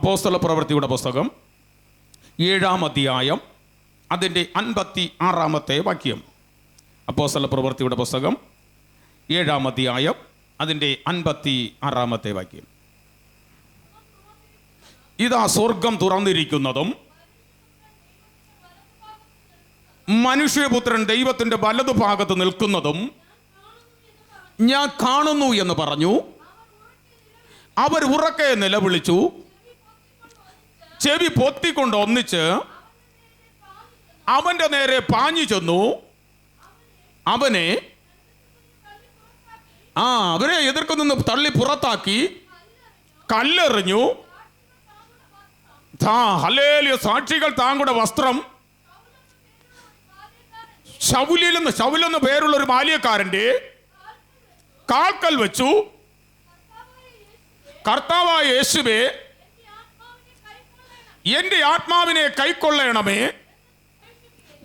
അപ്പോസ്തല പ്രവൃത്തിയുടെ പുസ്തകം ഏഴാം അധ്യായം അതിന്റെ അൻപത്തി ആറാമത്തെ വാക്യം. അപ്പോസ്തല പ്രവൃത്തിയുടെ പുസ്തകം ഏഴാം അധ്യായം അതിന്റെ അൻപത്തി ആറാമത്തെ വാക്യം. ഇതാ സ്വർഗം തുറന്നിരിക്കുന്നതും മനുഷ്യപുത്രൻ ദൈവത്തിന്റെ വലതുഭാഗത്ത് നിൽക്കുന്നതും ഞാൻ കാണുന്നു എന്ന് പറഞ്ഞു. അവർ ഉറക്കെ നിലവിളിച്ചു. ചെവി പൊത്തിക്കൊണ്ട് ഒന്നിച്ച് അവന്റെ നേരെ പാഞ്ഞു ചെന്നു. അവനെ ആ അവരെ എതിർക്കുനിന്ന് തള്ളി പുറത്താക്കി. കല്ലെറിഞ്ഞു. സാക്ഷികൾ താങ്കളുടെ വസ്ത്രം. ശൗലിലെന്ന് ശൗലെന്ന് പേരുള്ള ഒരു ബാല്യക്കാരന്റെ കാൽക്കൽ വെച്ചു. കർത്താവായ യേശുവേ എന്റെ ആത്മാവിനെ കൈക്കൊള്ളണമേ.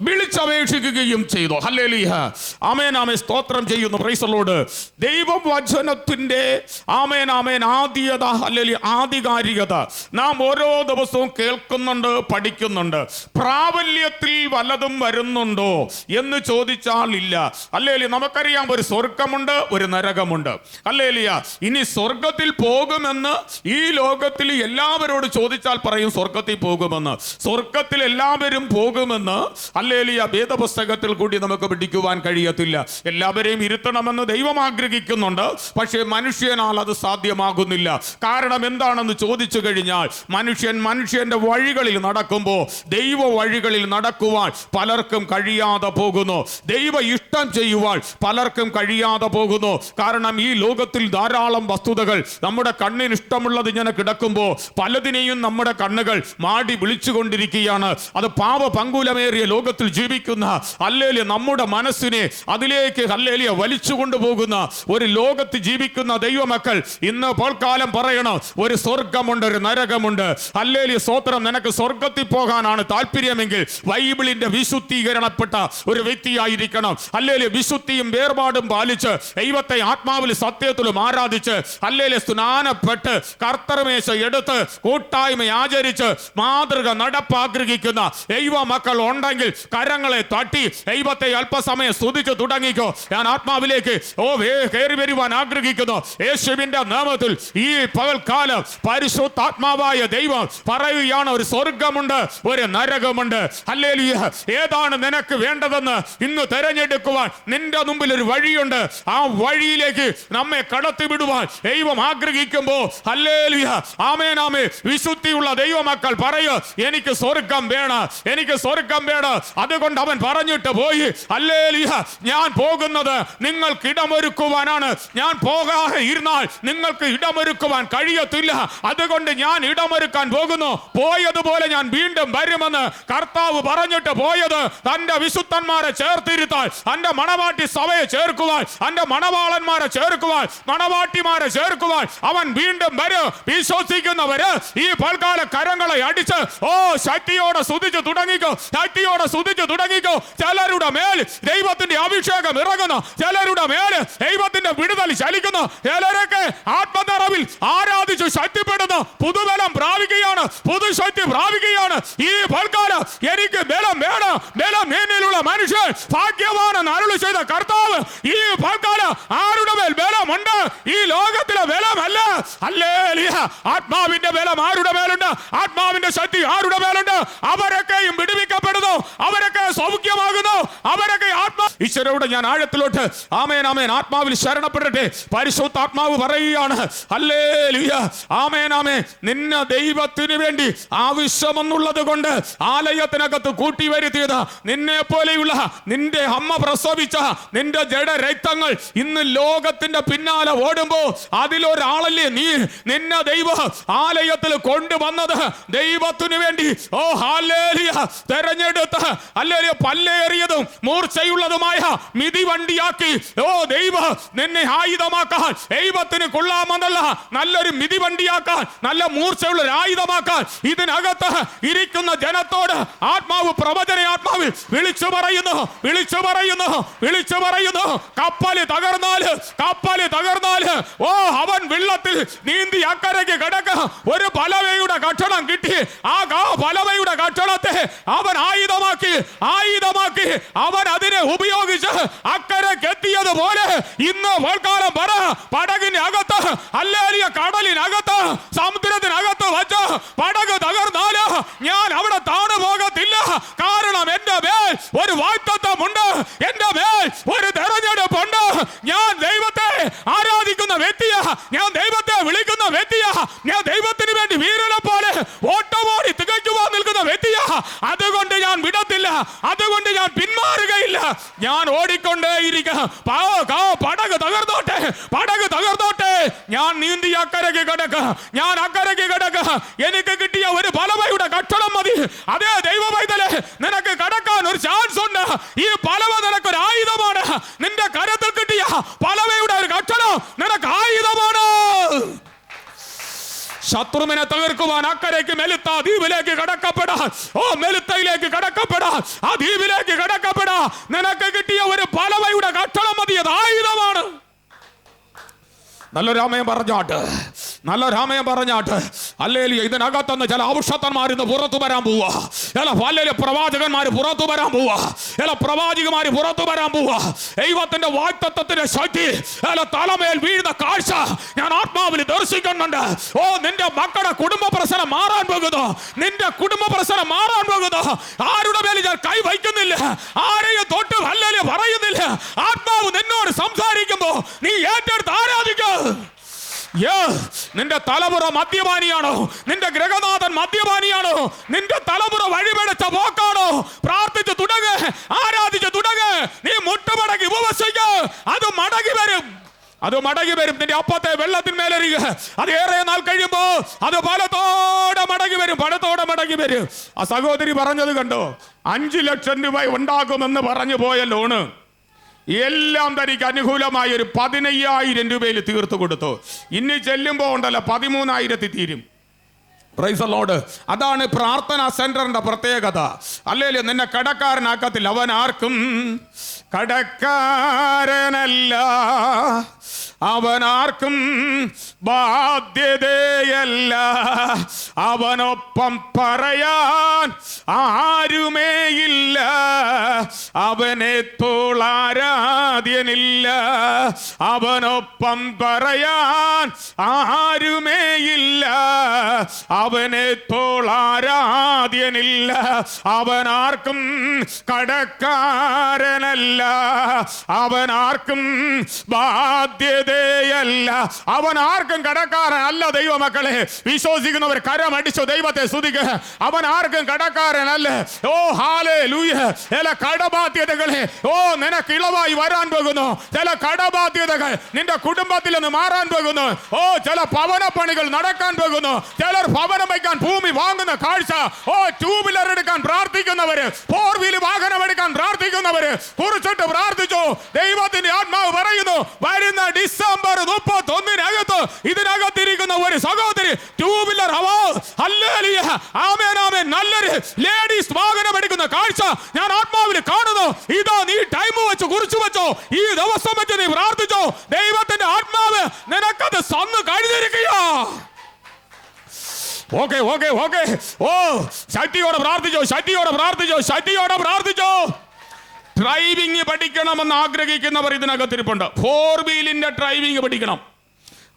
വിളിച്ചപേക്ഷിക്കുകയും ചെയ്തു. ഹല്ലേലൂയ. Amen amen. സ്തോത്രം ചെയ്യുന്നു. പ്രൈസലോട് ദൈവം വചനത്തിന്റെ ആമേൻ ആമേൻ. ആദ്യത ഹല്ലേലൂയ ആധികാരികത. നാം ഓരോ ദിവസവും കേൾക്കുന്നുണ്ട് പഠിക്കുന്നുണ്ട്. പ്രാബല്യത്തിൽ വല്ലതും വരുന്നുണ്ടോ എന്ന് ചോദിച്ചാൽ ഇല്ല. അല്ലേലി നമുക്കറിയാം ഒരു സ്വർഗമുണ്ട് ഒരു നരകമുണ്ട്. അല്ലേലിയ ഇനി സ്വർഗത്തിൽ പോകുമെന്ന് ഈ ലോകത്തിൽ എല്ലാവരോട് ചോദിച്ചാൽ പറയും സ്വർഗത്തിൽ പോകുമെന്ന്. സ്വർഗത്തിൽ എല്ലാവരും പോകുമെന്ന്. അല്ലേലിയ വേദപുസ്തകത്തിൽ കൂടി നമുക്ക് പിടിക്കുവാൻ കഴിയത്തില്ല. എല്ലാവരെയും ഇരുത്തണമെന്ന് ദൈവം ആഗ്രഹിക്കുന്നുണ്ട്. പക്ഷേ മനുഷ്യനാൽ അത് സാധ്യമാകുന്നില്ല. കാരണം എന്താണെന്ന് ചോദിച്ചു കഴിഞ്ഞാൽ മനുഷ്യൻ മനുഷ്യന്റെ വഴികളിൽ നടക്കുമ്പോൾ ദൈവ വഴികളിൽ നടക്കുവാൻ പലർക്കും കഴിയാതെ പോകുന്നു. ദൈവ ഇഷ്ടം ചെയ്യുവാൻ പലർക്കും കഴിയാതെ പോകുന്നു. കാരണം ഈ ലോകത്തിൽ ധാരാളം വസ്തുതകൾ നമ്മുടെ കണ്ണിന് ഇഷ്ടമുള്ളത് ഇങ്ങനെ കിടക്കുമ്പോൾ പലതിനെയും നമ്മുടെ കണ്ണുകൾ മാടി വിളിച്ചുകൊണ്ടിരിക്കുകയാണ്. അത് പാവ പങ്കുലമേറിയ ലോകത്തിൽ ജീവിക്കുന്ന അല്ലേലിയ നമ്മുടെ മനസ്സിനെ അതിലേക്ക് അല്ലേലിയ വലിച്ചു കൊണ്ടുപോകുന്ന ഒരു ലോകത്ത് ജീവിക്കുന്ന ദൈവമക്കൾ ഇന്ന് പോൽക്കാലം പറയണം ഒരു സ്വർഗമുണ്ട് ഒരു നരകമുണ്ട്. അല്ലേലിയ സ്തോത്രം നിനക്ക് സ്വർഗത്തിൽ പോകാനാണ് താല്പര്യമെങ്കിൽ ബൈബിളിന്റെ വിശുദ്ധീകരണപ്പെട്ട ഒരു വ്യക്തിയായിരിക്കണം. അല്ലേലിയ വിശുദ്ധിയും വേർപാടും പാലിച്ച് ദൈവത്തെ ആത്മാവിൽ സത്യത്തിലും ആരാധിച്ച് അല്ലേലിയ സ്നാനപ്പെട്ട് കർത്തർമേശ എടുത്ത് കൂട്ടായ്മ ആചരിച്ച് മാതൃക നടപ്പാഗ്രഹിക്കുന്ന ദൈവ മക്കൾ ഉണ്ടെങ്കിൽ കരങ്ങളെ തട്ടി ദൈവത്തെ അല്പസമയം സ്തുതിച്ചു തുടങ്ങിക്കോ. ഞാൻ ആത്മാവിലേക്ക് ഓ കയറി വരുവാൻ ആഗ്രഹിക്കുന്നു. യേശുവിന്റെ നാമത്തിൽ ഈ പകൽക്കാലം പരിശുദ്ധാത്മാവായ ദൈവം പറയുകയാണ് ഒരു സ്വർഗമുണ്ട് ഒരു നരകമുണ്ട്. അല്ലേ ഏതാണ് നിനക്ക് വേണ്ടതെന്ന് ഇന്ന് തെരഞ്ഞെടുക്കുവാൻ നിന്റെ മുമ്പിൽ ഒരു വഴിയുണ്ട്. ആ വഴിയിലേക്ക് നമ്മെ കടത്തിവിടുവാൻ ദൈവം ആഗ്രഹിക്കുമ്പോ അല്ലേലിയ ആമേനാമേ വിശുദ്ധിയുള്ള ദൈവമക്കൾ പറയൂ എനിക്ക് സ്വർഗം വേണം എനിക്ക് സ്വർഗം വേണം. അതുകൊണ്ട് അവൻ പറഞ്ഞിട്ട് പോയി അല്ലേലിയ ഞാൻ പോകുന്നത് നിങ്ങൾക്ക് ഇടമൊരുക്കുവാനാണ് ഞാൻ പോകാതെ ഇരുന്നാൽ നിങ്ങൾക്ക് ഇടമൊരുക്കുവാൻ കഴിയത്തില്ല. അതുകൊണ്ട് ഞാൻ ഇടമൊരുക്കാൻ പോകുന്നു. പോയതുപോലെ ഞാൻ വീണ്ടും വരുമെന്ന് കർത്താവ് പറഞ്ഞിട്ട് പോയത് തന്റെ വിശുദ്ധന്മാരെ ചേർത്തിരുത്താൻ തന്റെ മണവാട്ടി സഭയെ ചേർക്കുവാൻ തന്റെ മണവാളന്മാരെ ചേർക്കുവാൻ മണവാട്ടിമാരെ ചേർക്കുവാൻ അവൻ വീണ്ടും വരും. വിശ്വസിക്കുന്നവര് ഈ പൽക്കാല കരങ്ങളെ അടിച്ച് ഓ ശക്തിയോടെ സ്തുതിച്ച് തുടങ്ങിക്കോ ശക്തിയോടെ സ്തുതിച്ച് തുടങ്ങിക്കോ. ചിലരുടെ മേൽ ദൈവത്തിന്റെ അഭിഷേകം ഇറങ്ങുന്നു. ചിലരുടെ മേൽ ദൈവത്തിന്റെ വിടുതൽ ചലിക്കുന്നു. ചിലരൊക്കെ ആത്മനിറവിൽ ആരാധിച്ചു ശക്തിപ്പെടുന്നു. പുതുബലം പ്രാപിക്കുകയാണ്. പുതുശക്തി പ്രാപിക്കുകയാണ്. ഈ പൽക്കാലം എനിക്ക് ബലം വേണം. ബലം എന്നിലുള്ള മനുഷ്യൻ ഭാഗ്യവാനെന്ന് അരുളി ചെയ്ത കർത്താവ് ഈ പൽക്കാലം ആരുടെ മേൽ ബലമുണ്ട്? ഈ ലോകത്തിലെ ബലമല്ല. അല്ലേ ആത്മാവിന്റെ ബലം ആരുടെ മേലുണ്ട്? ആത്മാവിന്റെ ശക്തി ആരുടെ മേലുണ്ട്? അവരൊക്കെയും വിടുവിക്കപ്പെടുന്നു. അവരൊക്കെ സൗഖ്യമാകുന്നു. അവരൊക്കെ ആത്മാ ഈശ്വരോട് ഞാൻ ആഴത്തിലോട്ട് ആമേൻ ആമേൻ. ആത്മാവിൽ ശരണപ്പെടട്ടെ. പരിശുദ്ധാത്മാവ് പറയുകയാണ് അല്ലേ ലുയ ആമേൻ ആമേൻ. നിന്നെ ദൈവത്തിന് വേണ്ടി ആവശ്യമെന്നുള്ളത് കൊണ്ട് ആലയത്തിനകത്ത് കൂട്ടി വരുത്തിയത് നിന്നെ പോലെയുള്ള നിന്റെ അമ്മ പ്രസവിച്ച നിന്റെ ജഡരക്തങ്ങൾ ഇന്ന് ലോകത്തിന്റെ പിന്നാലെ ഓടുമ്പോ അതിലൊരാളല്ലേ നീ? നിന്നെ ദൈവ ആലയത്തിൽ കൊണ്ടുവന്നത് ദൈവത്തിനു വേണ്ടി. ഓ ഹാലേലിയ തെരഞ്ഞെടുത്ത അല്ലെങ്കിൽ പല്ലേറിയതും മൂർച്ചയുള്ളതുമായ മിതിവണ്ടിയാക്കി. ഓ ദൈവ നിന്നെ ആയുധമാക്കാൻ ദൈവത്തിന് കൊള്ളാമെന്നല്ല നല്ലൊരു മിതിവണ്ടിയാക്കാൻ നല്ല മൂർച്ചയുള്ള ആയുധമാക്കാൻ ഇതിനകത്ത് ഇരിക്കുന്ന ജനത്തോട് ആത്മാവ് പ്രവചന ആത്മാവിൽ വിളിച്ചു പറയുന്നു വിളിച്ചു പറയുന്നു വിളിച്ചു പറയുന്നു. കപ്പൽ തകർന്നാൽ കപ്പൽ തകർന്നാൽ ഓ അവൻ വെള്ളത്തിൽ നീന്തി അക്കരയ്ക്ക് കിടക്ക. ഒരു പലവയുടെ കക്ഷണം കിട്ടി. ആ പലവയുടെ കക്ഷണത്തെ അവൻ ആയുധമാക്കി. ആയുധമാക്കി അവൻ അതിനെ ഉപയോഗിച്ച് അക്കരയ്ക്ക് എത്തിയതുപോലെ ഇന്ന് വൽക്കാലം പറ പടകിനകത്ത് അല്ലേലിയ കടലിനകത്ത് സമുദ്രത്തിനകത്ത് വച്ച് പടക് തകർന്നാൽ ഞാൻ അവിടെ താണു പോകത്തില്ല കാരണം എന്റെ മേൽ ഒരു വാക്തത്വമുണ്ട് എന്റെ മേൽ ഒരു തെരഞ്ഞെടുപ്പുണ്ട് ഞാൻ ദൈവത്തെ ആരാധിക്കുന്ന വ്യക്തിയാ ഞാൻ ദൈവത്തെ വിളിക്കുന്ന വ്യക്തിയാ ഞാൻ ദൈവത്തിന് വേണ്ടി വീരനെ പോലെ ഓട്ടമോടി തികയ്ക്കുവാൻ നിൽക്കുന്ന വ്യക്തിയാ അതുകൊണ്ട് ഞാൻ വിടത്തില്ല അതുകൊണ്ട് ഞാൻ പിന്മാറുകയില്ല ഞാൻ ഓടിക്കൊണ്ടേയിരിക്കുക പാ- കാ- പടക് തകർന്നോട്ടെ പടക് തകർന്നോട്ടെ. ഞാൻ നീന്തി അക്കരയ്ക്ക് കിടക്ക ഞാൻ അക്കരയ്ക്ക് കിടക്ക. എനിക്ക് കിട്ടിയ ഒരു പലവയുടെ കക്ഷണം മതി. അതേ ദൈവ നിനക്ക് കടക്കാൻ ഒരു ചാൻസ് ഉണ്ട്. ഈ പലവ നിനക്ക് ഒരു ആയുധമാണ്. നിന്റെ കരത്തിൽ കിട്ടിയ പലവയുടെ ഒരു കക്ഷണം നിനക്ക് ആയുധമാണ്. ശത്രുവിനെ തകർക്കുവാൻ അക്കരയ്ക്ക് മെലുത്ത ദ്വീപിലേക്ക് കടക്കപ്പെടാൻ മെലുത്തയിലേക്ക് കടക്കപ്പെടാൻ ആ ദ്വീപിലേക്ക് കടക്കപ്പെടാൻ നിനക്ക് കിട്ടിയ ഒരു പലവയുടെ കക്ഷണം മതി അത് ആയുധമാണ് നല്ല രാമയം പറഞ്ഞാട്ട്. നല്ല രാമയം പറഞ്ഞാട്ട്. അല്ലേലി ഇതിനകത്തുനിന്ന് ചില ഔഷധന്മാർ ഇന്ന് പുറത്തു വരാൻ പോവാ. ചില അല്ലെങ്കിൽ പ്രവാചകന്മാർ പുറത്തു വരാൻ പോവാ. ചില പ്രവാചകന്മാർ പുറത്തു വരാൻ പോവാ. ദൈവത്തിന്റെ വാക്തത്വത്തിന്റെ ശക്തി ചില തലമേൽ വീഴുന്ന കാഴ്ച ഞാൻ ആത്മാവിൽ ദർശിക്കുന്നുണ്ട്. ഓ നിന്റെ മക്കളുടെ കുടുംബ പ്രശ്നം മാറാൻ പോകുന്നു. നിന്റെ കുടുംബ പ്രശ്നം മാറാൻ പോകുന്നു. ആരുടെ മേൽ ഞാൻ കൈ വയ്ക്കുന്നില്ല. ആരെയും തൊട്ട് അല്ലേലി പറയുന്നില്ല. ആത്മാവ് നിന്നോട് സംസാരിക്കുമ്പോ നീ ഏറ്റെടുത്ത് ആരാധിക്കുക നിന്റെ തലമുറ മദ്യപാനിയാണോ? നിന്റെ ഗ്രഹനാഥൻ മദ്യപാനിയാണോ? നിന്റെ തലമുറ വഴിപെടച്ച പോക്കാണോ? പ്രാർത്ഥിച്ച് തുടങ്ങ് ആരാധിച്ച് തുടങ്ങ്. നീ മുട്ടുമടങ്ങി ഉപവസിക്ക. അത് മടങ്ങി വരും. അത് മടങ്ങി വരും. നിന്റെ അപ്പത്തെ വെള്ളത്തിന്മേലെറിയുക അത് ഏറെ നാൾ കഴിയുമ്പോ അത് പലത്തോടെ മടങ്ങി വരും പലത്തോടെ മടങ്ങി വരും. ആ സഹോദരി പറഞ്ഞത് കണ്ടോ? അഞ്ചു ലക്ഷം രൂപ ഉണ്ടാക്കുമെന്ന് പറഞ്ഞു പോയ ലോണ്. എല്ലാം തനിക്ക് അനുകൂലമായ ഒരു പതിനയ്യായിരം രൂപയിൽ തീർത്തു കൊടുത്തു. ഇനി ചെല്ലുമ്പോൾ ഉണ്ടല്ലോ പതിമൂന്നായിരത്തി തീരും. പ്രൈസ് പ്രൈസലോട് അതാണ് പ്രാർത്ഥനാ സെന്ററിന്റെ പ്രത്യേകത. അല്ലെങ്കിൽ നിന്നെ കടക്കാരനാക്കത്തിൽ അവൻ ആർക്കും കടക്കാരനല്ല. അവനാർക്കും ബാധ്യതയല്ല. അവനൊപ്പം പറയാൻ ആരുമേയില്ല. അവനെ തോളാരാധ്യനില്ല അവനൊപ്പം പറയാൻ ആരുമേയില്ല. അവനെ തോളാരാധ്യനില്ല അവനാർക്കും കടക്കാരനല്ല. അവനാർക്കും ബാധ്യതയല്ല. അവൻ ആർക്കും കടക്കാരനല്ല ദൈവമക്കളെ. വിശ്വസിക്കുന്നവർ കരമടിച്ചു ദൈവത്തെ സ്തുതിക്കുക അവൻ ആർക്കും കടക്കാരനല്ല. ഓ ഹാലേ ലൂയ ചില കടബാധ്യതകളെ. ഓ നിനക്ക് ഇളവായി വരാൻ പോകുന്നു. ചില കടബാധ്യതകൾ നിന്റെ കുടുംബത്തിൽ നിന്ന് മാറാൻ പോകുന്നു. ഓ ചില ഭവന പണികൾ നടക്കാൻ പോകുന്നു. ചിലർ ഭവനം വയ്ക്കാൻ ഭൂമി വാങ്ങുന്ന കാഴ്ച. ഓ ടൂ വീലർ എടുക്കാൻ പ്രാർത്ഥിക്കുന്നവര് ഫോർ വീൽ വാഹനം എടുക്കാൻ പ്രാർത്ഥിക്കുന്നവര് കുറിച്ചിട്ട് പ്രാർത്ഥിച്ചു. ദൈവത്തിന്റെ ആത്മാവ് പറയുന്നു വരുന്ന ഡിസംബർ മുപ്പത്തി ഒന്നിനകത്ത് ഇതിനകത്തിരിക്കുന്ന ഒരു സഹോദരി ടൂ വീലർ നല്ലൊരു ലേഡീസ് വാഹനം എടുക്കുന്ന കാഴ്ച ഞാൻ ആത്മാവിൽ കാണുന്നു. ഇതാ നീ ടൈം വെച്ച് കുറിച്ചു വെച്ചോ. ഈ ദിവസം വെച്ച് നീ പ്രാർത്ഥിച്ചോ. ദൈവത്തിന്റെ ആത്മാവ് നിനക്കത് സന്ന് കഴിഞ്ഞിരിക്കുകയോ. Okay okay okay. ഓ ശക്തിയോടെ പ്രാർത്ഥിച്ചോ ശക്തിയോടെ പ്രാർത്ഥിച്ചോ ശക്തിയോടെ പ്രാർത്ഥിച്ചോ. ഡ്രൈവിംഗ് പഠിക്കണമെന്ന് ആഗ്രഹിക്കുന്നവർ ഇതിനകത്തിരിപ്പുണ്ട്. ഫോർ വീലിന്റെ ഡ്രൈവിംഗ് പഠിക്കണം.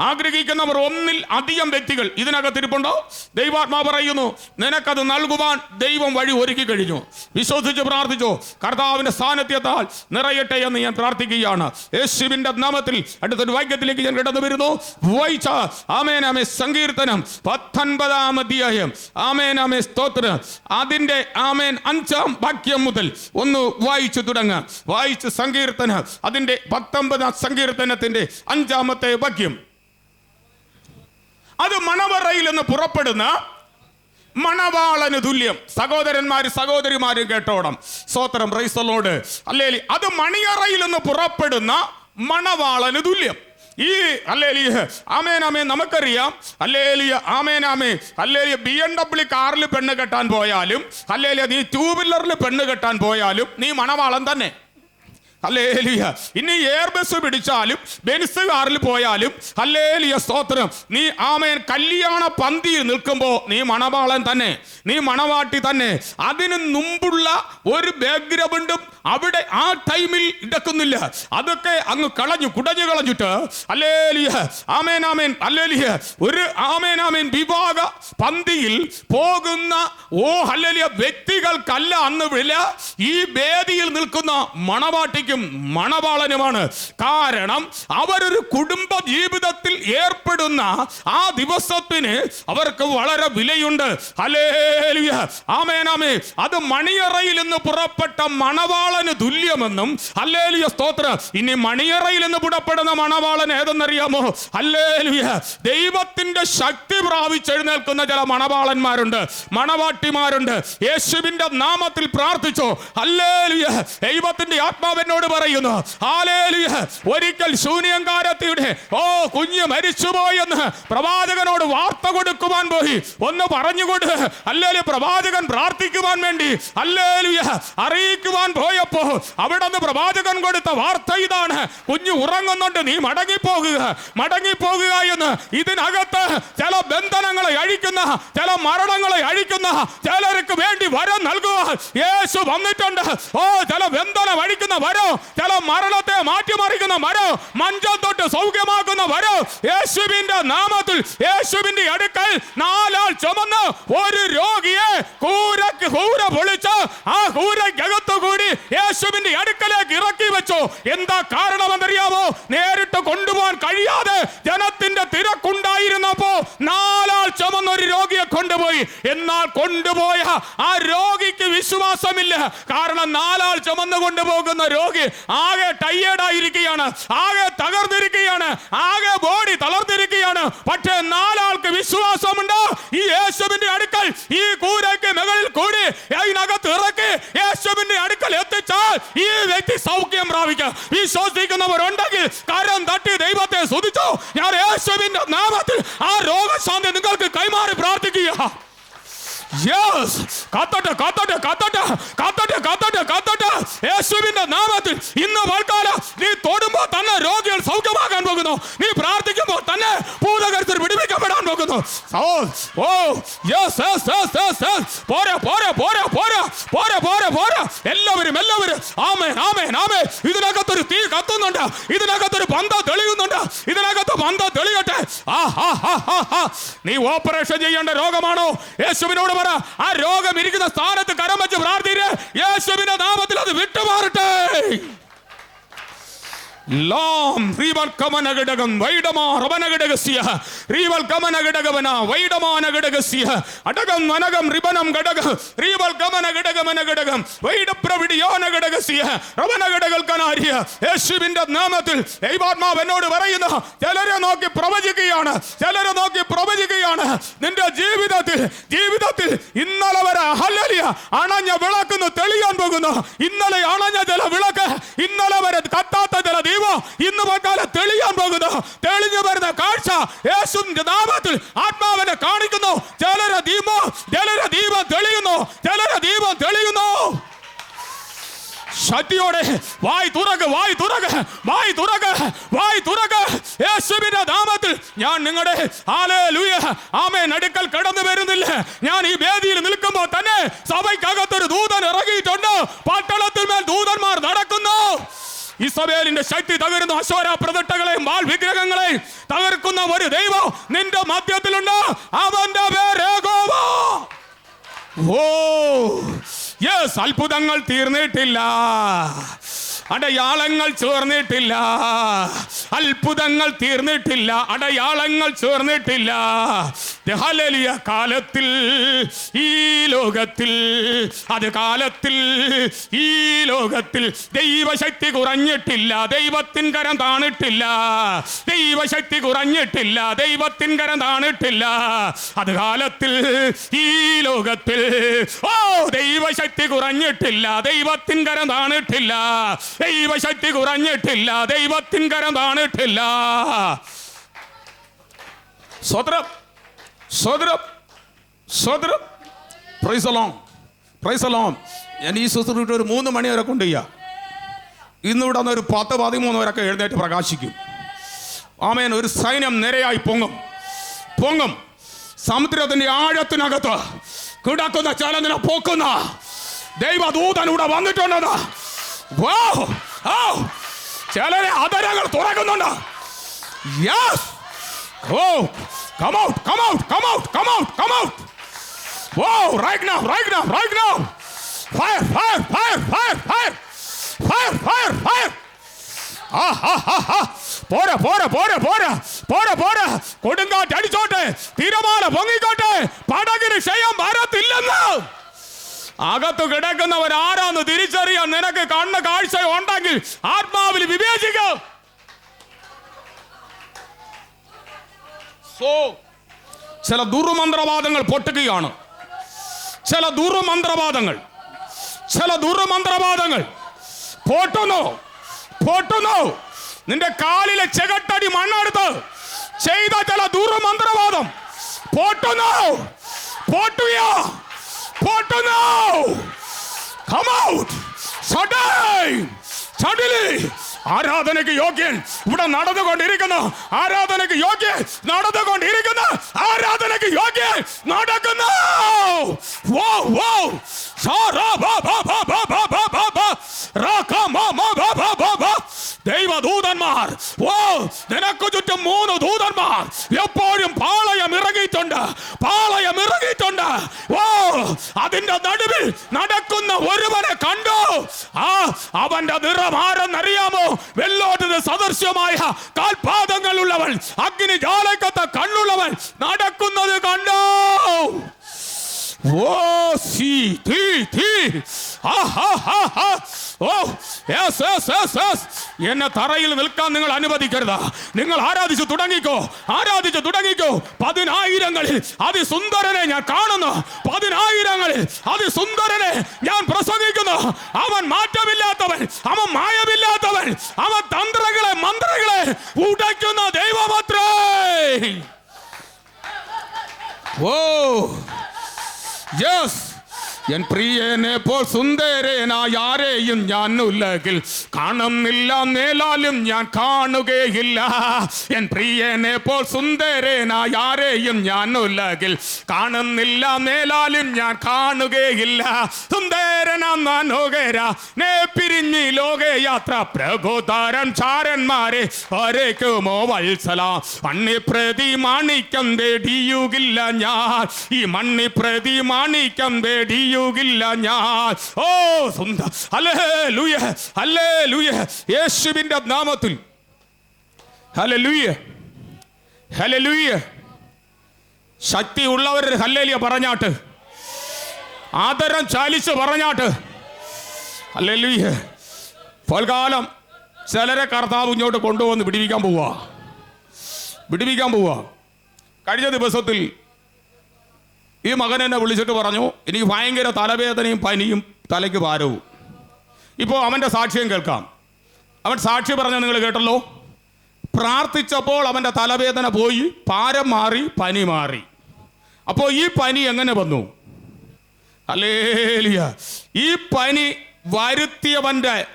ആഗ്രഹിക്കുന്നവർ ഒന്നിൽ അധികം വ്യക്തികൾ ഇതിനകത്തിരിപ്പുണ്ടോ ദൈവാത്മാ പറയുന്നു നിനക്കത് നൽകുവാൻ ദൈവം വഴി ഒരുക്കി കഴിഞ്ഞു. വിശ്വസിച്ച് പ്രാർത്ഥിച്ചോ. കർത്താവിന്റെ സാന്നിധ്യത്താൽ നിറയട്ടെ എന്ന് ഞാൻ പ്രാർത്ഥിക്കുകയാണ്. യേശുവിന്റെ നാമത്തിൽ അടുത്തൊരു വാക്യത്തിലേക്ക് ഞാൻ കിടന്നു വരുന്നു. വായിച്ച ആമേനാമേ സങ്കീർത്തനം പത്തൊൻപതാം അധ്യായം. ആമേനാമേ സ്തോത്രം. അതിന്റെ ആമേൻ അഞ്ചാം വാക്യം മുതൽ ഒന്ന് വായിച്ചു തുടങ്ങാം. വായിച്ച് സങ്കീർത്തനം. അതിന്റെ പത്തൊമ്പതാം സങ്കീർത്തനത്തിന്റെ അഞ്ചാമത്തെ വാക്യം. അത് മണവറയിൽ നിന്ന് പുറപ്പെടുന്ന മണവാളന് തുല്യം. സഹോദരന്മാര് സഹോദരിമാരും കേട്ടോണം. സോത്രം റൈസലോട് അല്ലേ അത് മണിയറയിൽ നിന്ന് പുറപ്പെടുന്ന മണവാളന് തുല്യം. ഈ അല്ലേലിയ ആമേനാമേ നമുക്കറിയാം. അല്ലേലിയ ആമേനാമേ അല്ലേ അല്ലേലിയ ബി എം ഡബ്ല്യു കാറിൽ പെണ്ണ് കെട്ടാൻ പോയാലും അല്ലേലിയ നീ ടൂ വീലറിൽ പെണ്ണ് കെട്ടാൻ പോയാലും നീ മണവാളൻ തന്നെ. അല്ലേലിയ ഇനി എയർ ബസ് പിടിച്ചാലും ബെൻസ് കാറിൽ പോയാലും അല്ലേലിയ സ്തോത്രം. നീ ആമേൻ കല്യാണ പന്തിയിൽ നിൽക്കുമ്പോൾ നീ മണവാളൻ തന്നെ നീ മണവാട്ടി തന്നെ. അതിന് മുമ്പുള്ള ഒരു ബാക്ക്ഗ്രൗണ്ടും അവിടെ ആ ടൈമിൽ ഇടക്കുന്നില്ല. അതൊക്കെ അങ്ങ് കളഞ്ഞു കുടഞ്ഞു കളഞ്ഞിട്ട് അല്ലേലിയ ആമേൻ ആമേൻ അല്ലേലിയ ഒരു ആമേൻ ആമേൻ വിവാഹ പന്തിയിൽ പോകുന്ന ഓ അല്ലേലിയ വ്യക്തികൾക്കല്ല അന്ന് വില ഈ വേദിയിൽ നിൽക്കുന്ന മണവാട്ടിക്കും മണവാളനുമാണ്. കാരണം അവരൊരു കുടുംബ ജീവിതത്തിൽ ഏർപ്പെടുന്ന ആ ദിവസത്തിന് അവർക്ക് വളരെ വിലയുണ്ട്. ഹല്ലേലൂയ. ആമേൻ ആമേ അത് മണിയറയിൽ നിന്ന് പുറപ്പെട്ട മണവാളന് തുല്യമെന്നും ഹല്ലേലൂയ സ്തോത്ര. ഇനി മണിയറയിൽ നിന്ന് പുറപ്പെടുന്ന മണവാളൻ ഏതെന്നറിയാമോ? ഹല്ലേലൂയ. ദൈവത്തിന്റെ ശക്തി പ്രാപിച്ചെഴുന്നേൽക്കുന്ന ചില മണവാളന്മാരുണ്ട്. മണവാട്ടിമാരുണ്ട്. യേശുവിന്റെ നാമത്തിൽ പ്രാർത്ഥിച്ചോ? ഹല്ലേലൂയ. ദൈവത്തിന്റെ ആത്മാവെന്നോട് പറയുന്നു ഒരിക്കൽ ശൂന്യങ്കാരത്തിയുടെ ഓ കുഞ്ഞ് മരിച്ചുപോയെന്ന് പ്രവാചകനോട് വാർത്ത കൊടുക്കുവാൻ പോയി. ഒന്ന് പറഞ്ഞുകൊണ്ട് അല്ലേലു പ്രവാചകൻ പ്രാർത്ഥിക്കുവാൻ വേണ്ടി. അല്ലേലുയ അറിയിക്കുവാൻ പോയപ്പോ അവിടെ നിന്ന് പ്രവാചകൻ കൊടുത്ത വാർത്ത ഇതാണ്. കുഞ്ഞു ഉറങ്ങുന്നുണ്ട് നീ മടങ്ങിപ്പോകുക മടങ്ങിപ്പോകുക എന്ന്. ഇതിനകത്ത് ചില ബന്ധനങ്ങളെ അഴിക്കുന്ന ചില മരണങ്ങളെ അഴിക്കുന്ന ചിലർക്ക് വേണ്ടി വരം നൽകുക യേശു വന്നിട്ടുണ്ട്. ഓ ചില ബന്ധനം അഴിക്കുന്ന വരോ ചില മരണത്തെ മാറ്റിമറിക്കുന്ന മരോ മഞ്ചം തൊട്ട് സൗഖ്യമാക്കുന്ന വരോ. യേശുവിന്റെ നാമത്തിൽ യേശുവിന്റെ അടുക്കൽ നാലാൾ ചുമന്ന് ഒരു രോഗിയെ കൂരക്ക് കൂര പൊളിച്ച് ആ കൂരക്കകത്തു കൂടി യേശുവിന്റെ അടുക്കലേക്ക് ഇറക്കി വെച്ചു. എന്താ കാരണമെന്നറിയാമോ? നേരിട്ട് കൊണ്ടുപോകാൻ കഴിയാതെ ജനത്തിന്റെ തിരക്കുണ്ടായിരുന്നപ്പോ നാലാൾ ചുമന്ന ഒരു എന്നാൽ കൊണ്ടുപോയ ആ രോഗിക്ക് വിശ്വാസമില്ല. കാരണം നാലാൾ ചുമന്നു കൊണ്ടുപോകുന്ന രോഗി ആകെ ടയേർഡായിരിക്കുകയാണ് ആകെ തകർന്നിരിക്കുകയാണ് ആകെ ബോഡി തളർന്നിരിക്കുകയാണ്. പക്ഷേ നാലാൾക്ക് വിശ്വാസമുണ്ട്. ഈ യേശുവിന്റെ അടുക്കൽ ഈ കൂരയ്ക്ക് മുകളിൽ കൂടി അതിനകത്ത് ഇറക്കി യേശുവിന്റെ അടുക്കൽ എത്തിച്ചാൽ ഈ വ്യക്തി സൗഖ്യം പ്രാപിക്കുക വിശ്വസിക്കുന്നവരുണ്ടെങ്കിൽ കരം തട്ടി ദൈവത്തെ സ്തുതിച്ചോ. ഞാൻ യേശുവിന്റെ നാമത്തിൽ ആ രോഗശാന്തി നിങ്ങൾക്ക് കൈമാറി പ്രാർത്ഥിക്കുക. Yes! കാത്തോട്ടെ കാത്തോട്ടെ കാത്തോട്ടെ കാത്തോട്ടെ കാത്തോട്ടെ കാത്തോട്ടെ. യേശുവിന്റെ നാമത്തിൽ ഇന്ന് പൽക്കാലം നീ തൊടുമ്പോൾ തന്നെ രോഗികൾ സൗഖ്യമാകാൻ പോകുന്നു. നീ പ്രാർത്ഥിക്കുമ്പോൾ തന്നെ ഭൂതകരത്തിൽ പിടിപ്പിക്കപ്പെടാൻ പോകുന്നു. ഓ ഓ yes yes yes yes yes പോരാ പോരാ പോരാ പോരാ എല്ലാവരും എല്ലാവരും. ആമേൻ ആമേൻ ആമേൻ. ഇതിനകത്തൊരു തീ കത്തുന്നുണ്ട്. ഇതിനകത്തൊരു ബന്ധം തെളിയുന്നുണ്ട്. ഇതിനകത്ത് ബന്ധം തെളിയട്ടെ. ആ നീ ഓപ്പറേഷൻ ചെയ്യേണ്ട രോഗമാണോ? യേശുവിനോട് പറ ആ രോഗം ഇരിക്കുന്ന സ്ഥാനത്ത് കരം വെച്ച് പ്രാർത്ഥിര് യേശുവിന്റെ നാമത്തിൽ അത് വിട്ടുമാറട്ടെ. ലാം റീവൽ കമന ഘടകം വൈഡമാ റവന ഘടകസ്യ റീവൽ കമന ഘടകവന വൈഡമാന ഘടകസ്യ അടകം മനകം റിബനം ഘടക റീവൽ കമന ഘടകമന ഘടകം വൈഡപ്രവിടിയോന ഘടകസ്യ റവന ഘടകൽ കനാരിയ യേശുവിന്റെ നാമത്തിൽ ദൈവാത്മാവ് എന്നോട് പറയുന്നു ചിലരെ നോക്കി പ്രവചിക്കുകയാണ് ചിലരെ നോക്കി പ്രവചിക്കുകയാണ്. നിന്റെ ജീവിതത്തിൽ ജീവിതത്തിൽ ഇന്നലെ വരെ ഹല്ലലിയ അണഞ്ഞ വിളക്കുന്നു തെളിയാൻ പോകുന്നു. ഇന്നലെ അണഞ്ഞ ചില വിളക്ക് ഇന്നലെ വരെ കത്താത്ത ചില ദീപം ഇന്ന് പക്കാലം തെളിയാൻ പോകുന്നു. തെളിഞ്ഞു വരുന്ന കാഴ്ച യേശുവിന്റെ നാമത്തിൽ ആത്മാവിനെ കാണിക്കുന്നു. ചിലര ദീപം ചിലര ദീപം തെളിയുന്നു. ചിലര ദീപം തെളിയുന്നു. ശക്തിയോടെ വായി തുറക്ക് വായി തുറക്ക് വായി തുറക്ക് വായി തുറക്ക്. യേശുവിന്റെ നാമത്തിൽ ഞാൻ നിങ്ങളുടെ ആലേ ലൂയ ആമേ നടുക്കൽ കടന്നു വരുന്നില്ല. ഞാൻ ഈ വേദിയിൽ നിൽക്കുമ്പോൾ തന്നെ സഭയ്ക്കകത്തൊരു ദൂതൻ ഇറങ്ങിയിട്ടുണ്ട്. പട്ടണത്തിന്മേൽ ദൂതന്മാർ നടക്കുന്നു. ഇസബേലിന്റെ ശക്തി തകരുന്ന അശോര പ്രതിട്ടകളെയും വാൾ വിഗ്രഹങ്ങളെയും തകർക്കുന്ന ഒരു ദൈവം നിന്റെ മധ്യത്തിലുണ്ട് അവന്റെ പേര്. ഓ യെസ് അത്ഭുതങ്ങൾ തീർന്നിട്ടില്ല അടയാളങ്ങൾ ചേർന്നിട്ടില്ല. അത്ഭുതങ്ങൾ തീർന്നിട്ടില്ല. അടയാളങ്ങൾ ചേർന്നിട്ടില്ല. ഹല്ലേലൂയ കാലത്തിൽ ഈ ലോകത്തിൽ അത് കാലത്തിൽ ഈ ലോകത്തിൽ ദൈവശക്തി കുറഞ്ഞിട്ടില്ല. ദൈവത്തിൻ കരം താണിട്ടില്ല. ദൈവശക്തി കുറഞ്ഞിട്ടില്ല. ദൈവത്തിൻ കരം താണിട്ടില്ല. അത് കാലത്തിൽ ഈ ലോകത്തിൽ ഓ ദൈവശക്തി കുറഞ്ഞിട്ടില്ല. ദൈവത്തിൻ കരം താണിട്ടില്ല. ദൈവശക്തി കുറഞ്ഞിട്ടില്ല ദൈവത്തിൻ കരം താണിട്ടില്ല. സ്വദ്രം സ്വദ്രം സ്വദ്രം പ്രൈസലോം പ്രൈസലോം ഞാൻ ഈ ശുശ്രൂഷ ഒരു മൂന്ന് മണി വരെ കൊണ്ട് ചെയ്യാം. ഇന്നിവിടെ ഒരു പത്ത് പതിമൂന്ന് വരെയൊക്കെ എഴുന്നേറ്റ് പ്രകാശിക്കും. ആമേൻ. ഒരു സൈന്യം നിരയായി പൊങ്ങും. പൊങ്ങും. സമുദ്രത്തിന്റെ ആഴത്തിനകത്ത് കിടക്കുന്ന ചലനിനെ പോക്കുന്ന ദൈവദൂതൻ ഇവിടെ വന്നിട്ടുണ്ടെന്ന്! ചിലരെ അതരങ്ങൾ തുറക്കുന്നുണ്ട് yes Oh, come out, come out, come out, come out, come out. Whoa, right now, right now, right now. Fire, fire, fire, fire, fire. Fire, fire, fire. ആ, ആ, ആ, ആ. പോരാ പോരാ പോരാ പോരാ പോരാ പോരാ കൊടുങ്കാറ്റ് അടിച്ചോട്ടെ തിരമാല പൊങ്ങിക്കോട്ടെ പടകിന് ക്ഷയം വരത്തില്ലെന്ന് അകത്ത് കിടക്കുന്നവർ ആരാന്ന് തിരിച്ചറിയാൻ നിനക്ക് കണ്ണ് കാഴ്ച ഉണ്ടെങ്കിൽ ആത്മാവിൽ വിവേചിക്കും. സോ ചില ദുർമന്ത്രവാദങ്ങൾ പൊട്ടുകയാണ്. ചില ദുർമന്ത്രവാദങ്ങൾ ചില ദുർമന്ത്രവാദങ്ങൾ പൊട്ടുന്നു പൊട്ടുന്നു. നിന്റെ കാലിലെ ചെകട്ടടി മണ്ണെടുത്ത് ചെയ്ത ചില ദുർമന്ത്രവാദം പൊട്ടുന്നു പൊട്ടുകയോ Portal now! Come out! Sudden! ആരാധനയ്ക്ക് യോഗ്യൻ ഇവിടെ നടന്നുകൊണ്ടിരിക്കുന്ന. ആരാധനയ്ക്ക് യോഗ്യൻ നടന്നുകൊണ്ടിരിക്കുന്ന. ആരാധനയ്ക്ക് യോഗ്യൻ നടക്കുന്നു. നടക്കുന്ന ദൈവദൂതന്മാർ. ഓ നിനക്ക് ചുറ്റും മൂന്ന് ദൂതന്മാർ. അതിന്റെ നടുവിൽ നടക്കുന്ന ഒരുവനെ കണ്ടോ? ആ അവന്റെ നിറം അറിയാമോ? വെള്ളോട്ടിന് സദൃശ്യമായ കാൽപാദങ്ങളുള്ളവൻ അഗ്നി ജാലക്കത്ത കണ്ണുള്ളവൻ നടക്കുന്നത് കണ്ടു? ഓ ti, ti, എന്നെ തറയിൽ നിൽക്കാൻ നിങ്ങൾ അനുവദിക്കരുത് നിങ്ങൾ ആരാധിച്ചു തുടങ്ങിക്കോ ആരാധിച്ചു തുടങ്ങിക്കോ പതിനായിരങ്ങളിൽ അതിസുന്ദരനെ ഞാൻ കാണുന്നു പതിനായിരങ്ങളിൽ അതിസുന്ദരനെ ഞാൻ പ്രസംഗിക്കുന്നു അവൻ മാറ്റമില്ലാത്തവൻ അവൻ മായമില്ലാത്തവൻ അവൻ തന്ത്രങ്ങളെ മന്ത്രങ്ങളെ ഉടയ്ക്കുന്ന ദൈവമത്രേ ഓ Yes. എൻ പ്രിയനെ പോൽ സുന്ദരനായ ആരെയും ഞാൻ ഉലകിൽ കാണുന്നില്ല മേലാലും ഞാൻ കാണുകയില്ല. എൻ പ്രിയനെ പോൽ സുന്ദരനായ ആരെയും ഞാൻ ഉലകിൽ കാണുന്നില്ല മേലാലും ഞാൻ കാണുകയില്ല. സുന്ദരനോകര നേ പിരിഞ്ഞി ലോകയാത്ര പ്രഭുതാരൻ ചാരന്മാരെ ഒരേക്കുമോ വത്സല. മണ്ണി പ്രതി മാണിക്കം തേടിയുകില്ല ഞാൻ. ഈ മണ്ണി പ്രതി മാണിക്കം വേടിയുകില്ല ഞാൻ. ഓ സുന്ദ. അല്ലേ ലൂയ അല്ലേ ലൂയ യേശുവിന്റെ നാമത്തിൽ. ഹലേ ലൂയ ഹലേ ലൂയ ശക്തി ഉള്ളവർ ഹല്ലേലിയ പറഞ്ഞാട്ട്. ആദരം ചാലിച്ച് പറഞ്ഞാട്ട്. ഹല്ലേലൂയ. പൽകാലം ചിലരെ കർത്താവ് ഇങ്ങോട്ട് കൊണ്ടുവന്ന് പിടിപ്പിക്കാൻ പോവാ. പിടിപ്പിക്കാൻ പോവാ. കഴിഞ്ഞ ദിവസത്തിൽ ഈ മകൻ എന്നെ വിളിച്ചിട്ട് പറഞ്ഞു എനിക്ക് ഭയങ്കര തലവേദനയും പനിയും തലയ്ക്ക് ഭാരവും. ഇപ്പോൾ അവന്റെ സാക്ഷ്യം കേൾക്കാം. അവൻ സാക്ഷി പറഞ്ഞു നിങ്ങൾ കേട്ടല്ലോ? പ്രാർത്ഥിച്ചപ്പോൾ അവന്റെ തലവേദന പോയി പാരം മാറി പനി മാറി. അപ്പോൾ ഈ പനി എങ്ങനെ വന്നു? അല്ലേലിയ ഈ പനി വരുത്തിയവന്റെ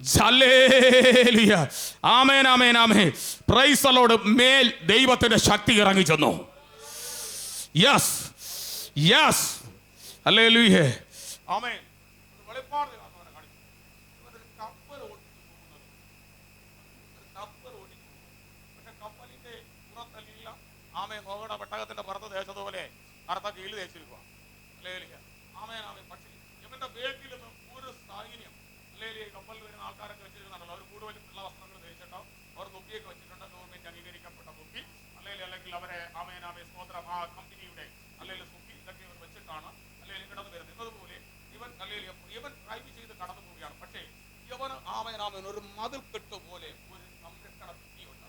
ജലേലിയ ആമേൻ ആമേൻ ആമേ പ്രൈസലോട് മേൽ ദൈവത്തിന്റെ ശക്തി ഇറങ്ങി ചെന്നു യെസ് യെസ് അല്ലേ ലൂഹേ ആമേ പെട്ടകത്തിന്റെ പുറത്ത് ദേശത്തുപോലെ കറുത്ത കീഴിൽ ദേശിരിക്കുക അല്ലേ ആമേ ഒരു സാഹചര്യം അല്ലേ കപ്പലിൽ വരുന്ന ആൾക്കാരൊക്കെ വെച്ചിരിക്കുന്നുണ്ടല്ലോ. അവർ കൂടുതലും ഉള്ള വസ്ത്രങ്ങൾ അവർ തൊപ്പിയൊക്കെ വെച്ചിട്ടുണ്ട് ഗവൺമെന്റ് അംഗീകരിക്കപ്പെട്ട തുപ്പി അല്ലെങ്കിൽ അല്ലെങ്കിൽ അവരെ ആമേനാമേ സ്തോത്രം ഇവന് ആമേനാമൻ ഒരു മതിൽ കെട്ട് പോലെ ഒരു സംരക്ഷണ ഭിത്തിയുണ്ട്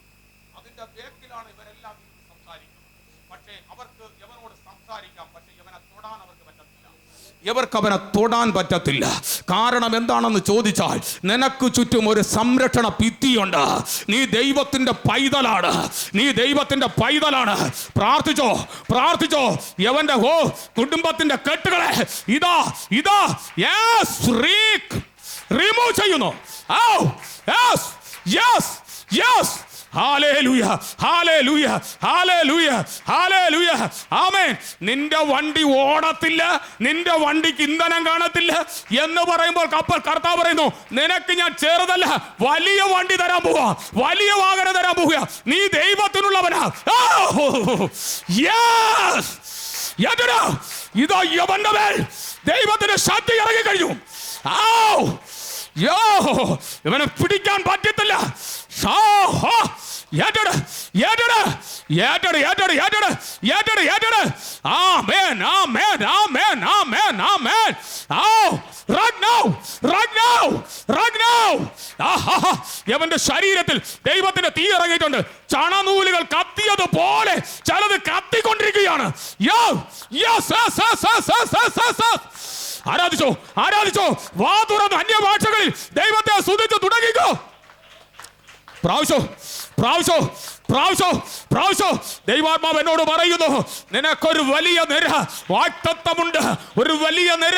അതിന്റെ ബേക്കിലാണ് ഇവരെല്ലാം സംസാരിക്കുന്നത്. പക്ഷേ അവർക്ക് യവനോട് സംസാരിക്കാം. പക്ഷേ യവനെ തൊടാൻ അവർക്ക് പറ്റത്തില്ല. ഇവർക്ക് അവനെ തൊടാൻ പറ്റത്തില്ല. കാരണം എന്താണെന്ന് ചോദിച്ചാൽ നിനക്ക് ചുറ്റും ഒരു സംരക്ഷണ ഭിത്തിയുണ്ട്. നീ ദൈവത്തിന്റെ പൈതലാണ്. നീ ദൈവത്തിന്റെ പൈതലാണ്. പ്രാർത്ഥിച്ചോ പ്രാർത്ഥിച്ചോ. യവന്റെ ഹോ കുടുംബത്തിന്റെ കെട്ടുകളെ. ഇതാ ഇതാ. റിമൂവ് ചെയ്യുന്നു. നിന്റെ വണ്ടി ഓടത്തില്ല നിന്റെ വണ്ടിക്ക് ഇന്ധനം കാണത്തില്ല എന്ന് പറയുമ്പോൾ കപ്പൽ കർത്താവ് പറയുന്നു നിനക്ക് ഞാൻ ചെറുതല്ല വലിയ വണ്ടി തരാൻ പോവാ വലിയ വാഹനം തരാൻ പോവുക. നീ ദൈവത്തിനുള്ളവനാ. ഇതാ യവന്റെ മേൽ ദൈവത്തിന്റെ ശക്തി ഇറങ്ങി കഴിഞ്ഞു ഔ! യോ ഇവനെ പിടിക്കാൻ പറ്റത്തില്ല. ഏറ്റെടു ഏറ്റെടു ഏറ്റെടു ഏറ്റെടു ഏറ്റെടു ഏറ്റെടു ഏറ്റെടു. ആ മേൻ amen amen now run now run now ആഹാ യവന്റെ ശരീരത്തിൽ ദൈവത്തിന്റെ തീ ഇറങ്ങിയിട്ടുണ്ട്. ചണനൂലുകൾ കത്തിയതുപോലെ ചിലത് കത്തിക്കൊണ്ടിരിക്കുകയാണ്. യോ യോ സ സ സ സ സ സ ആരാധിച്ചോ ആരാധിച്ചോ. വാ തുറന്ന് അന്യഭാഷകളിൽ ദൈവത്തെ സ്തുതിച്ചു തുടങ്ങിക്കോ. പ്രാവശ്യോ പ്രാവശ്യോ പ്രാവശ്യോ പ്രാവശ്യോ ദൈവാത്മാവ് എന്നോട് പറയുന്നു നിനക്കൊരു വലിയ നിര വാക്തത്വമുണ്ട് ഒരു വലിയ നിര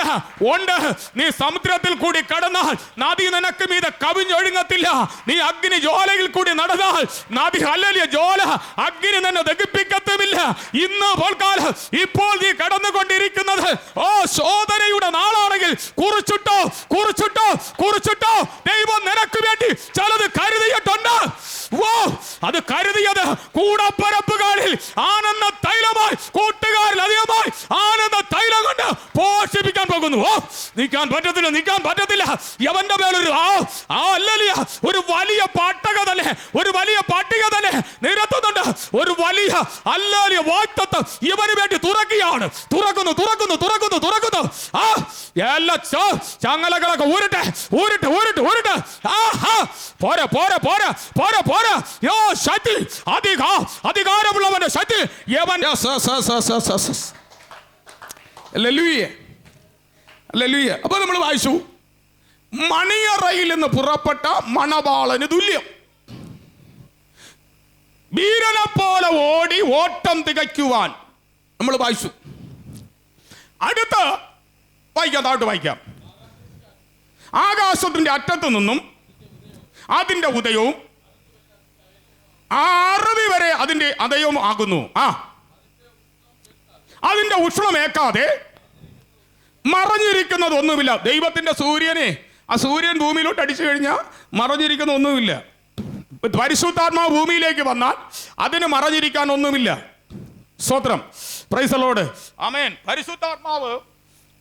ഉണ്ട്. നീ സമുദ്രത്തിൽ കൂടി കടന്നാൽ നദി നിനക്ക് മീത കവിഞ്ഞൊഴുങ്ങത്തില്ല. നീ അഗ്നി ജോലയിൽ കൂടി നടന്നാൽ നദി അല്ലലിയ ജോല അഗ്നി നിന്നെ ദഹിപ്പിക്കത്തുമില്ല. ഇന്ന് പോൽക്കാലം ഇപ്പോൾ നീ കടന്നുകൊണ്ടിരിക്കുന്നത് ഓ ശോധനയുടെ നാളാണെങ്കിൽ കുറിച്ചിട്ടോ കുറിച്ചിട്ടോ കുറിച്ചിട്ടോ. ദൈവം നിനക്ക് വേണ്ടി ചിലത് കരുതിയിട്ടുണ്ട്. അത് അത് കരുതിയത് കൂടപ്പരപ്പുകാരിൽ ആനന്ദ തൈലമായി കൂട്ടുകാരിൽ അധികമായി ആനന്ദ തൈലം കൊണ്ട് പോഷിപ്പിക്കാൻ പോകുന്നു. ഓ നിൽക്കാൻ പറ്റത്തില്ല നിൽക്കാൻ പറ്റത്തില്ല. യവന്റെ മേലൊരു ആ അല്ലലിയ ഒരു വലിയ പട്ടക തന്നെ ഒരു വലിയ പട്ടിക തന്നെ നിരത്തുന്നുണ്ട്. ഒരു വലിയ അല്ലാലിയ വാട്ടത്ത് ഇവന് വേണ്ടി തുറക്കുകയാണ്. തുറക്കുന്നു തുറക്കുന്നു തുറക്കുന്നു തുറക്കുന്നു. ആ എല്ലാ ചങ്ങലകളൊക്കെ ഊരട്ടെ ഊരട്ടെ ഊരട്ടെ ഊരട്ടെ. ആഹാ പോരാ പോരാ പോരാ പോരാ പോരാ. യോ ശക്തി അധിക അധികാരമുള്ളവന്റെ ശക്തി യവൻ. അപ്പൊ നമ്മൾ വായിച്ചു. മണിയറയിൽ നിന്ന് പുറപ്പെട്ട മണവാളന് തുല്യം. വീരനെ പോലെ ഓടി ഓട്ടം തികയ്ക്കുവാൻ നമ്മൾ വായിച്ചു. അടുത്ത വായിക്കാം താഴോട്ട് വായിക്കാം. ആകാശത്തിന്റെ അറ്റത്തു നിന്നും അതിന്റെ ഉദയവും അറുതി വരെ അതിന്റെ അതയവും ആകുന്നു. ആ. അതിന്റെ ഉഷ്ണമേക്കാതെ മറഞ്ഞിരിക്കുന്നത് ഒന്നുമില്ല. ദൈവത്തിന്റെ സൂര്യനെ ആ സൂര്യൻ ഭൂമിയിലോട്ട് അടിച്ചു കഴിഞ്ഞാൽ മറഞ്ഞിരിക്കുന്ന ഒന്നുമില്ല. പരിശുദ്ധാത്മാവ് ഭൂമിയിലേക്ക് വന്നാൽ അതിന് മറഞ്ഞിരിക്കാൻ ഒന്നുമില്ല. സ്വത്രം പ്രൈസലോട് അമേൻ പരിശുദ്ധാത്മാവ്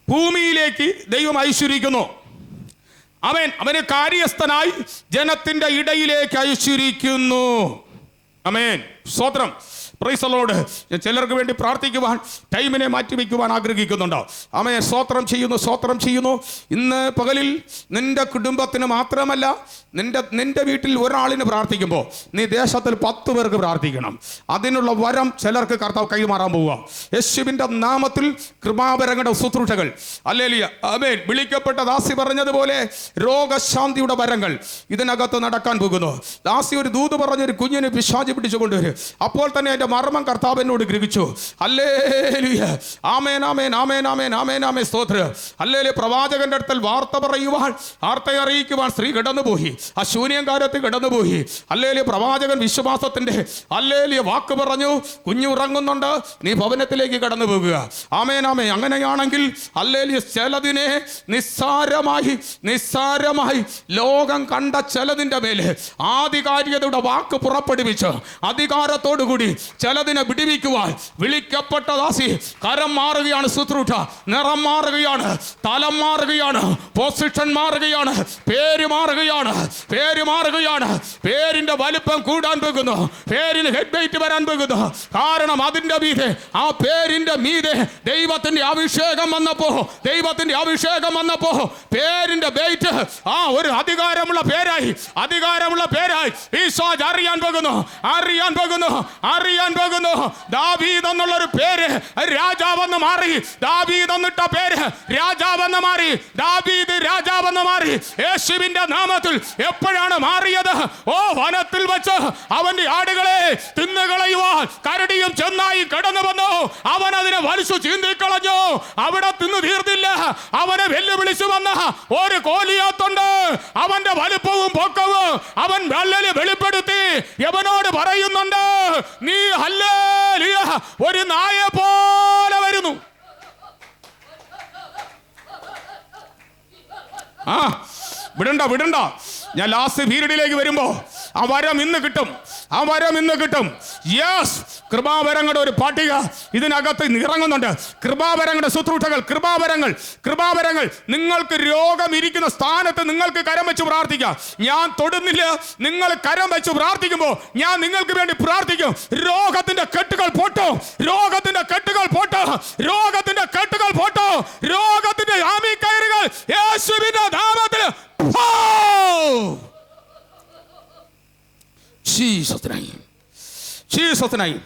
ഭൂമിയിലേക്ക് ദൈവം ഐശ്വരിക്കുന്നു അവൻ അവന് കാര്യസ്ഥനായി ജനത്തിന്റെ ഇടയിലേക്ക് അയച്ചിരിക്കുന്നു. അമേൻ സ്വത്രം പ്രൈസലോട് ചിലർക്ക് വേണ്ടി പ്രാർത്ഥിക്കുവാൻ ടൈമിനെ മാറ്റി വയ്ക്കുവാൻ ആഗ്രഹിക്കുന്നുണ്ടോ. അമ്മയെ സ്വോത്രം ചെയ്യുന്നു സ്വോത്രം ചെയ്യുന്നു. ഇന്ന് പകലിൽ നിന്റെ കുടുംബത്തിന് മാത്രമല്ല നിന്റെ നിന്റെ വീട്ടിൽ ഒരാളിന് പ്രാർത്ഥിക്കുമ്പോൾ നീ ദേശത്തിൽ പത്ത് പേർക്ക് പ്രാർത്ഥിക്കണം. അതിനുള്ള വരം ചിലർക്ക് കർത്താവ് കൈമാറാൻ പോവുക. യേശുവിന്റെ നാമത്തിൽ കൃപാവരങ്ങളുടെ ശുശ്രൂഷകൾ. അല്ലേലിയ അമേൻ വിളിക്കപ്പെട്ട ദാസി പറഞ്ഞതുപോലെ രോഗശാന്തിയുടെ വരങ്ങൾ ഇതിനകത്ത് നടക്കാൻ പോകുന്നു. ദാസി ഒരു ദൂത് പറഞ്ഞൊരു കുഞ്ഞിനെ പിശാചി പിടിച്ചു കൊണ്ടുവരും അപ്പോൾ തന്നെ അതിന്റെ മർമ്മം കർത്താവ് എന്നോട് ഗ്രഹിച്ചു. അല്ലേ ആമേൻ ആമേൻ ആമേൻ ആമേ സ്തോത്ര. അല്ലേ പ്രവാചകന്റെ അടുത്തൽ വാർത്ത പറയുവാൻ വാർത്തയെ അറിയിക്കുവാൻ സ്ത്രീ കിടന്നുപോയി. ആ ശൂന്യകാലത്ത് കിടന്നുപോയി. അല്ലേ പ്രവാചകൻ വിശ്വാസത്തിന്റെ അല്ലേലിയ വാക്ക് പറഞ്ഞു കുഞ്ഞു ഉറങ്ങുന്നുണ്ട് നീ ഭവനത്തിലേക്ക് കടന്നു പോകുക ആമേനാമേ ആമേ അങ്ങനെയാണെങ്കിൽ അല്ലേലിയ ചിലതിനെ നിസ്സാരമായി നിസ്സാരമായി ലോകം കണ്ട ചിലതിന്റെ മേലെ ആധികാരികതയുടെ വാക്ക് പുറപ്പെടുവിച്ച് അധികാരത്തോടു കൂടി ചിലതിനെ വിടിവിക്കുവാൻ വിളിക്കപ്പെട്ട ദാസി കരം മാറുകയാണ് ശുശ്രൂഷ നിറം മാറുകയാണ് തലം മാറുകയാണ് പൊസിഷൻ മാറുകയാണ് പേര് മാറുകയാണ് പേര് മാറുകയാണ് പേരിന്റെ വലിപ്പം കൂടാൻ പോകുന്നു പേരിന് ഹെഡ് വെയിറ്റ് വരാൻ പോകുന്നു. കാരണം അതിന്റെ മീതെ ആ പേരിന്റെ മീതെ ദൈവത്തിന്റെ അഭിഷേകം വന്നപ്പോ ദൈവത്തിന്റെ അഭിഷേകം വന്നപ്പോ പേരിന്റെ വെയിറ്റ് ആ ഒരു അധികാരമുള്ള പേരായി അധികാരമുള്ള പേരായി. ഈശോജ് അറിയാൻ പോകുന്നു അറിയാൻ പോകുന്നു അറിയാൻ പോകുന്നു. ദാവീദ് എന്നുള്ള ഒരു പേര് രാജാവെന്ന് മാറി. ദാവീദ് എന്നിട്ട പേര് രാജാവെന്ന് മാറി. ദാവീദ് രാജാവെന്ന് മാറി. യേശുവിന്റെ നാമത്തിൽ എപ്പോഴാണ് മാറിയത്? ഓ വനത്തിൽ വെച്ച് അവന്റെ ആടുകളെ തിന്നുകളയുവാൻ കരടിയും ചെന്നായി കടന്നു വന്നു. അവൻ അതിനെ വലിച്ചു ചീന്തിക്കളഞ്ഞു. അവിടെ തിന്നു തീർന്നില്ല. അവനെ വെല്ലുവിളിച്ചു വന്ന ഒരു കോലിയാത്തുണ്ട് അവന്റെ വലുപ്പവും പൊക്കവും അവൻ വെള്ളൽ വെളിപ്പെടുത്തി. യവനോട് പറയുന്നുണ്ട് നീ ഒരു നായ പോലെ വരുന്നു. ആ വിടണ്ട വിടണ്ട. ഞാൻ ലാസ്റ്റ് പീരീഡിലേക്ക് വരുമ്പോ ആ വരം ഇന്ന് കിട്ടും. ആ വരം ഇന്ന് കിട്ടും. യെസ് കൃപാവരങ്ങളുടെ ഒരു പട്ടിക ഇതിനകത്ത് ഇറങ്ങുന്നുണ്ട് കൃപാവരങ്ങളുടെ ശുശ്രൂഷകൾ കൃപാവരങ്ങൾ കൃപാവരങ്ങൾ. നിങ്ങൾക്ക് രോഗം ഇരിക്കുന്ന സ്ഥാനത്ത് നിങ്ങൾക്ക് കരം വെച്ച് പ്രാർത്ഥിക്കാം. ഞാൻ തൊടുന്നില്ല നിങ്ങൾ കരം വെച്ച് പ്രാർത്ഥിക്കുമ്പോൾ ഞാൻ നിങ്ങൾക്ക് വേണ്ടി പ്രാർത്ഥിക്കും. രോഗത്തിന്റെ കെട്ടുകൾ പൊട്ടോ രോഗത്തിന്റെ കെട്ടുകൾ പൊട്ടോ രോഗത്തിന്റെ കെട്ടുകൾ പൊട്ടോ രോഗത്തിന്റെ ആമി കയറുകൾ യേശുവിന്റെ നാമത്തിൽ! Jesus name.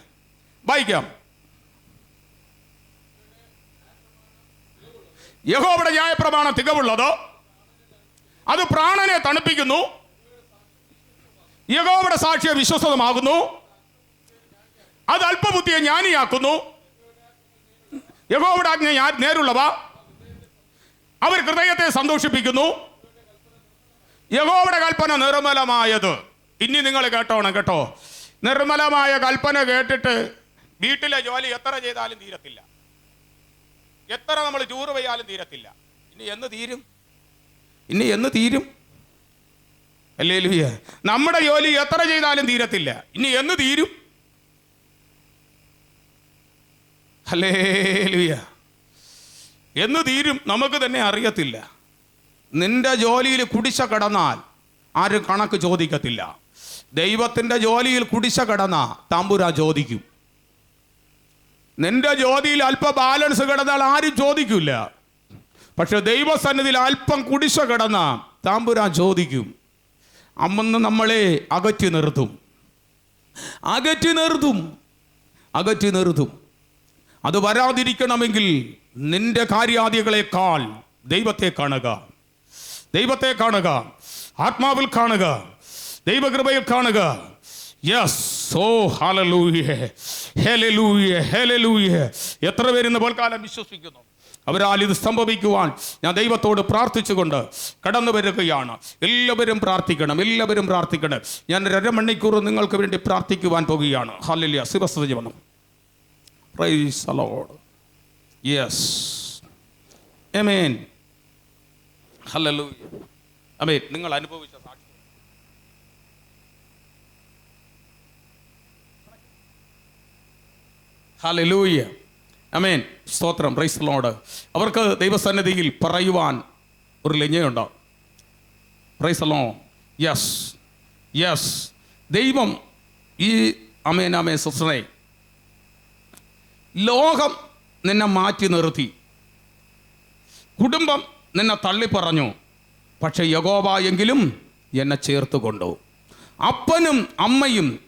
വായിക്കാം. യഹോവയുടെ ന്യായപ്രമാണം തികവുള്ളതോ? അത് പ്രാണനെ തണുപ്പിക്കുന്നു. യഹോവയുടെ സാക്ഷിയെ വിശ്വസതമാകുന്നു. അത് അല്പബുദ്ധിയെ ജ്ഞാനിയാക്കുന്നു. യഹോവയുടെ ആജ്ഞ ഞാൻ- നേരുള്ളവ. അവർ ഹൃദയത്തെ സന്തോഷിപ്പിക്കുന്നു. യഹോവയുടെ കൽപ്പന നിർമ്മലമായത്. ഇനി നിങ്ങൾ കേട്ടോണം കേട്ടോ. നിർമ്മലമായ കൽപ്പന കേട്ടിട്ട് വീട്ടിലെ ജോലി എത്ര ചെയ്താലും തീരത്തില്ല. എത്ര നമ്മൾ ചൂറ് പെയ്യാലും തീരത്തില്ല. ഇനി എന്ന് തീരും? ഇനി എന്ന് തീരും? അല്ലേ ലുയ്യ നമ്മുടെ ജോലി എത്ര ചെയ്താലും തീരത്തില്ല. ഇനി എന്ന് തീരും? അല്ലേ ലുയ്യ എന്ന് തീരും നമുക്ക് തന്നെ അറിയത്തില്ല. നിന്റെ ജോലിയിൽ കുടിശ കടന്നാൽ ആരും കണക്ക് ചോദിക്കത്തില്ല. ദൈവത്തിന്റെ ജോലിയിൽ കുടിശ കടന്ന തമ്പുരാൻ ചോദിക്കും. നിന്റെ ജ്യോതിയിൽ അല്പ ബാലൻസ് കിടന്നാൽ ആരും ചോദിക്കില്ല പക്ഷെ ദൈവസന്നിധിയിൽ അല്പം കുടിശ കിടന്ന താമ്പുരാൻ ചോദിക്കും. അമ്മന്ന് നമ്മളെ അകറ്റി നിർത്തും. അകറ്റി നിർത്തും. അകറ്റി നിർത്തും. അത് വരാതിരിക്കണമെങ്കിൽ നിന്റെ കാര്യാദികളെക്കാൾ ദൈവത്തെ കാണുക. ദൈവത്തെ കാണുക. ആത്മാവിൽ കാണുക. ദൈവകൃപയിൽ കാണുക. യെസ് ഓ ഹലലൂയ ഹെലലൂയ ഹെലലൂയ എത്ര പേര് പോൽക്കാലം വിശ്വസിക്കുന്നു? അവരാൽ ഇത് സംഭവിക്കുവാൻ ഞാൻ ദൈവത്തോട് പ്രാർത്ഥിച്ചുകൊണ്ട് കടന്നു വരികയാണ്. എല്ലാവരും പ്രാർത്ഥിക്കണം എല്ലാവരും പ്രാർത്ഥിക്കണം. ഞാൻ ഒരു അരമണിക്കൂർ നിങ്ങൾക്ക് വേണ്ടി പ്രാർത്ഥിക്കുവാൻ പോകുകയാണ്. ഹാലില്ല ശിവസ്തുതി വന്നു. Praise yes amen hallelujah. Amen നിങ്ങൾ അനുഭവിച്ച സാക്ഷി ഹല്ലേലൂയ. അമേൻ സ്തോത്രം. റൈസ്ലോട് അവർക്ക് ദൈവസന്നിധിയിൽ പറയുവാൻ ഒരു ലജ്ഞയുണ്ടോ റൈസലോ യെസ് യെസ് ദൈവം ഈ അമേനാമേ അമേ സിസ്റ്ററെ ലോകം നിന്നെ മാറ്റി നിർത്തി. കുടുംബം നിന്നെ തള്ളിപ്പറഞ്ഞു. പക്ഷെ യഗോബ എങ്കിലും എന്നെ ചേർത്ത് കൊണ്ടു. അപ്പനും അമ്മയും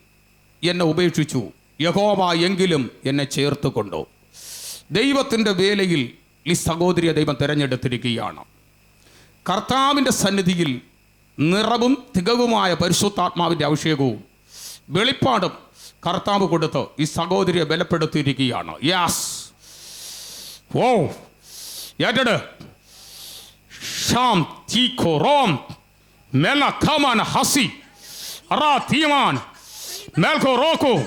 എന്നെ ഉപേക്ഷിച്ചു. യഹോവ എങ്കിലും എന്നെ ചേർത്ത് കൊണ്ടു. ദൈവത്തിന്റെ വേലയിൽ ഈ സഹോദരിയെ ദൈവം തിരഞ്ഞെടുത്തിരിക്കുകയാണ്. കർത്താവിന്റെ സന്നിധിയിൽ നിറവും തികവുമായ പരിശുദ്ധാത്മാവിന്റെ അഭിഷേകവും വെളിപ്പാടും കർത്താവ് കൊടുത്ത് ഈ സഹോദരിയെ ബലപ്പെടുത്തിയിരിക്കുകയാണ്. യാസ് ഓ ഏറ്റെട്. Sham തീക്കോ Rome. മെല ഖമാൻ ഹസി. തീമാൻ. മേൽക്കോ റോക്കോ.